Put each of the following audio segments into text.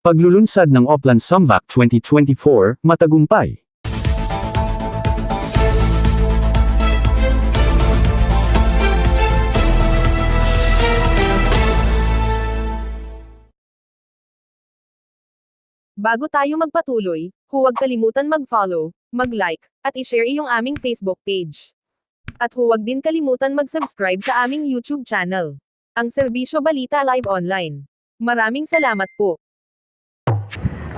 Paglulunsad ng Oplan Samvac 2024, matagumpay. Bago tayo magpatuloy, huwag kalimutan mag-follow, mag-like, at i-share iyong aming Facebook page. At huwag din kalimutan mag-subscribe sa aming YouTube channel. Ang Serbisyo Balita Live Online. Maraming salamat po.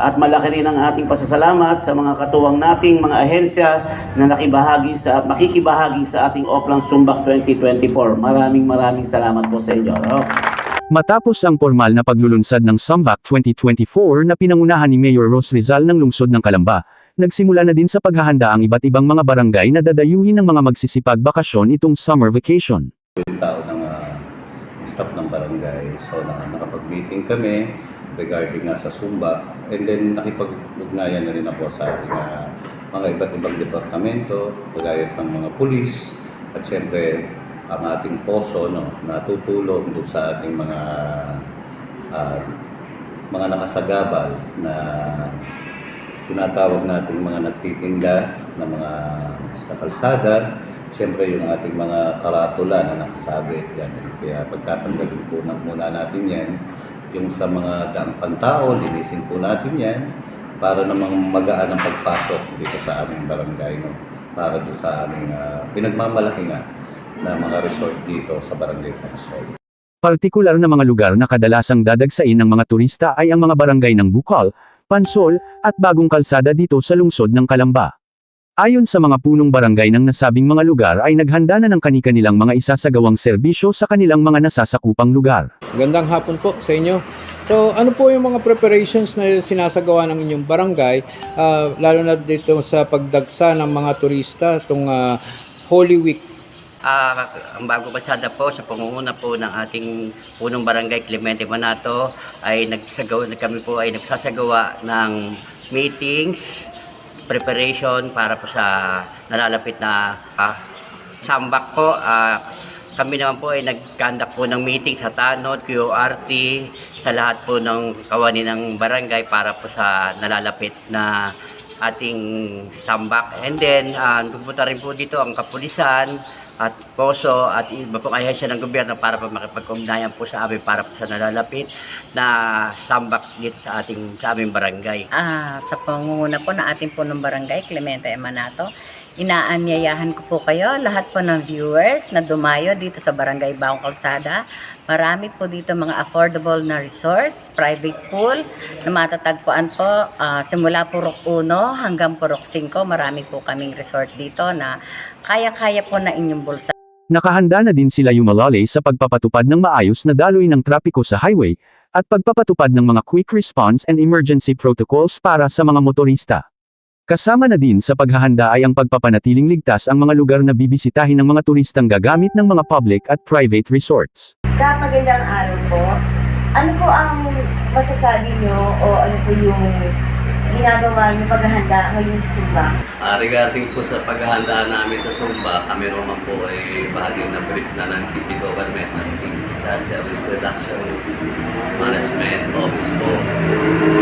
At malaki rin ang ating pasasalamat sa mga katuwang nating mga ahensya na nakibahagi sa at makikibahagi sa ating Oplang Sumbak 2024. Maraming maraming salamat po sa inyo. No? Matapos ang formal na paglulunsad ng Samvac 2024 na pinangunahan ni Mayor Ros Rizal ng lungsod ng Kalamba, nagsimula na din sa paghahanda ang iba't ibang mga barangay na dadayuhin ng mga magsisipag bakasyon itong summer vacation. yung tao ng ah, staff ng barangay. So na, nakapag-meeting kami regarding nga sa Sumba. And then nakipag-ugnayan na rin ako sa ating ah, mga iba't ibang departamento, kagaya ng mga pulis, at siyempre ang ating poso no, na tutulong doon sa ating mga ah, mga nakasagabal na tinatawag nating mga nagtitinda na mga sa kalsada, siyempre yung ating mga karatula na nakasabit yan. Kaya pagtatanggalin po na muna natin yan, yung sa mga daang pantao, linisin po natin yan para namang magaan ang pagpasok dito sa aming barangay. No? Para doon sa aming ah, pinagmamalaki nga na mga resort dito sa barangay Pansol. Partikular na mga lugar na kadalasang dadagsain ng mga turista ay ang mga barangay ng Bukal, Pansol, at Bagong Kalsada dito sa lungsod ng Kalamba. Ayon sa mga punong barangay ng nasabing mga lugar ay naghanda na ng kani-kanilang mga isasagawang serbisyo sa kanilang mga nasasakupang lugar. Magandang hapon po sa inyo. So, ano po yung mga preparations na sinasagawa ng inyong barangay, ah, lalo na dito sa pagdagsa ng mga turista itong ah, Holy Week? Ah, ang bago basada po sa pangunguna po ng ating punong barangay Clemente Manato ay nagsagawa kami po ay nagsasagawa ng meetings, preparation para po sa nalalapit na ah, sambak po. Ah, kami naman po ay nag-conduct po ng meeting sa Tanod, QRT, sa lahat po ng kawani ng barangay para po sa nalalapit na ating sambak. And then, uh, pupunta rin po dito ang kapulisan at poso at iba pong ahensya ng gobyerno para po makipag-ugnayan po sa amin para po sa nalalapit na sambak dito sa ating sa aming barangay. Ah, sa pangunguna po ng ating punong barangay, Clemente Emanato, inaanyayahan ko po kayo, lahat po ng viewers na dumayo dito sa Barangay Baong Kalsada. Marami po dito mga affordable na resorts, private pool na matatagpuan po ah, simula Purok 1 hanggang Purok 5. Marami po kaming resort dito na kaya-kaya po na inyong bulsa. Nakahanda na din sila yumalali sa pagpapatupad ng maayos na daloy ng trapiko sa highway, at pagpapatupad ng mga quick response and emergency protocols para sa mga motorista. Kasama na din sa paghahanda ay ang pagpapanatiling ligtas ang mga lugar na bibisitahin ng mga turistang gagamit ng mga public at private resorts. Kapagandang araw po. Ano po ang masasabi nyo o ano po yung ginagawa nyo paghahanda ngayon sa Sumba? Ah, regarding po sa paghahanda namin sa Sumba, kami naman po ay bahagi na brief na ng City Government ng City Disaster Risk Reduction Management Office po.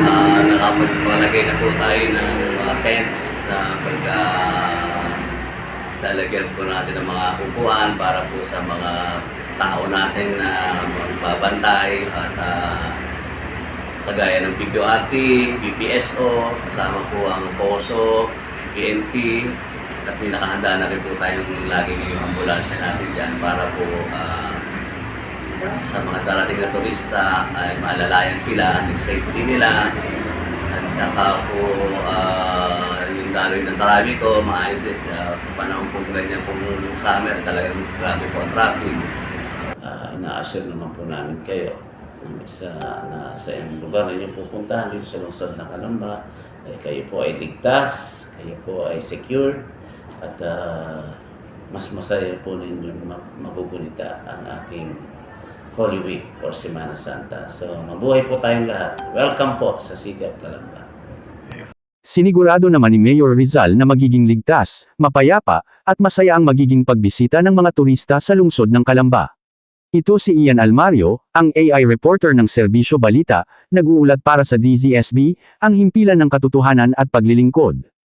Ah, nakapagpalagay na po tayo ng mga tents na pagka lalagyan po natin ng mga upuan para po sa mga tao natin na magbabantay at kagaya ng PQRT, BPSO, kasama po ang POSO, PNP, at may nakahanda na rin po tayong laging yung ambulansya natin dyan para po ah, sa mga darating na turista ay maalalayan sila ng safety nila at saka po ah, yung daloy ng trafiko, maayos din ah, sa panahon po ganyan pong summer talagang grabe po ang traffic. Uh, ina-assure naman po namin kayo sa, na sa inyong lugar na inyong pupuntahan dito sa lungsod ng Kalamba, eh, kayo po ay ligtas, kayo po ay secure, at ah, mas masaya po ninyong ma- magugunita ang ating Holy Week or Semana Santa. So, mabuhay po tayong lahat. Welcome po sa City of Calamba. Sinigurado naman ni Mayor Rizal na magiging ligtas, mapayapa, at masaya ang magiging pagbisita ng mga turista sa lungsod ng Kalamba. Ito si Ian Almario, ang AI reporter ng Serbisyo Balita, nag-uulat para sa DZSB, ang himpilan ng katotohanan at paglilingkod.